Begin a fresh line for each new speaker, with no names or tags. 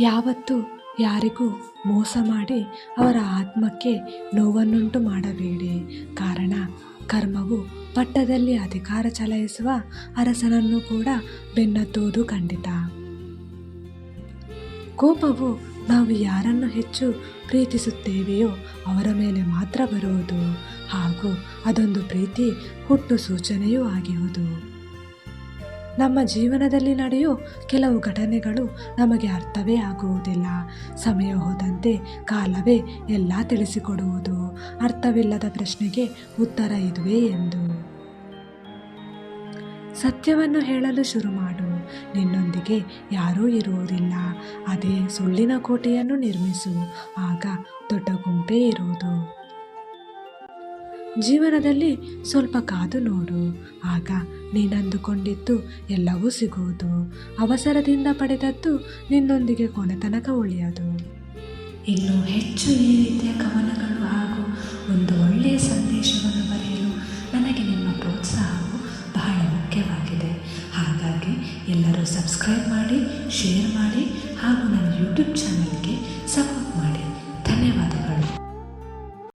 ಯಾವತ್ತೂ ಯಾರಿಗೂ ಮೋಸ ಮಾಡಿ ಅವರ ಆತ್ಮಕ್ಕೆ ನೋವನ್ನುಂಟು ಮಾಡಬೇಡಿ. ಕಾರಣ, ಕರ್ಮವು ಪಟ್ಟದಲ್ಲಿ ಅಧಿಕಾರ ಚಲಾಯಿಸುವ ಅರಸನನ್ನು ಕೂಡ ಬೆನ್ನತ್ತುವುದು ಖಂಡಿತ. ಕೋಪವು ನಾವು ಯಾರನ್ನು ಹೆಚ್ಚು ಪ್ರೀತಿಸುತ್ತೇವೆಯೋ ಅವರ ಮೇಲೆ ಮಾತ್ರ ಬರುವುದು ಹಾಗೂ ಅದೊಂದು ಪ್ರೀತಿ ಹುಟ್ಟು ಸೂಚನೆಯೂ ಆಗಿರುವುದು. ನಮ್ಮ ಜೀವನದಲ್ಲಿ ನಡೆಯೋ ಕೆಲವು ಘಟನೆಗಳು ನಮಗೆ ಅರ್ಥವೇ ಆಗುವುದಿಲ್ಲ. ಸಮಯ ಹೋದಂತೆ ಕಾಲವೇ ಎಲ್ಲ ತಿಳಿಸಿಕೊಡುವುದು. ಅರ್ಥವಿಲ್ಲದ ಪ್ರಶ್ನೆಗೆ ಉತ್ತರ ಇದುವೆ ಎಂದು. ಸತ್ಯವನ್ನು ಹೇಳಲು ಶುರು ಮಾಡು. ನಿನ್ನೊಂದಿಗೆ ಯಾರೂ ಇರುವುದಿಲ್ಲ. ಅದೇ ಸುಳ್ಳಿನ ಕೋಟೆಯನ್ನು ನಿರ್ಮಿಸು. ಆಗ ದೊಡ್ಡ ಗುಂಪೇ ಇರುವುದು. ಜೀವನದಲ್ಲಿ ಸ್ವಲ್ಪ ಕಾದು ನೋಡು. ಆಗ ನೀನಂದುಕೊಂಡಿದ್ದು ಎಲ್ಲವೂ ಸಿಗುವುದು. ಅವಸರದಿಂದ ಪಡೆದದ್ದು ನಿನ್ನೊಂದಿಗೆ ಕೊನೆ ತನಕ ಉಳಿಯದು.
ಇನ್ನು ಹೆಚ್ಚು ಈ ರೀತಿಯ ಕವನಗಳು ಹಾಗೂ ಒಂದು ಒಳ್ಳೆಯ ಸಂದೇಶವನ್ನು ಬರೆಯಲು ನನಗೆ ನಿಮ್ಮ ಪ್ರೋತ್ಸಾಹವು ಬಹಳ ಮುಖ್ಯವಾಗಿದೆ. ಹಾಗಾಗಿ ಎಲ್ಲರೂ ಸಬ್ಸ್ಕ್ರೈಬ್ ಮಾಡಿ, ಶೇರ್ ಮಾಡಿ ಹಾಗೂ ನನ್ನ ಯೂಟ್ಯೂಬ್ ಚಾನಲ್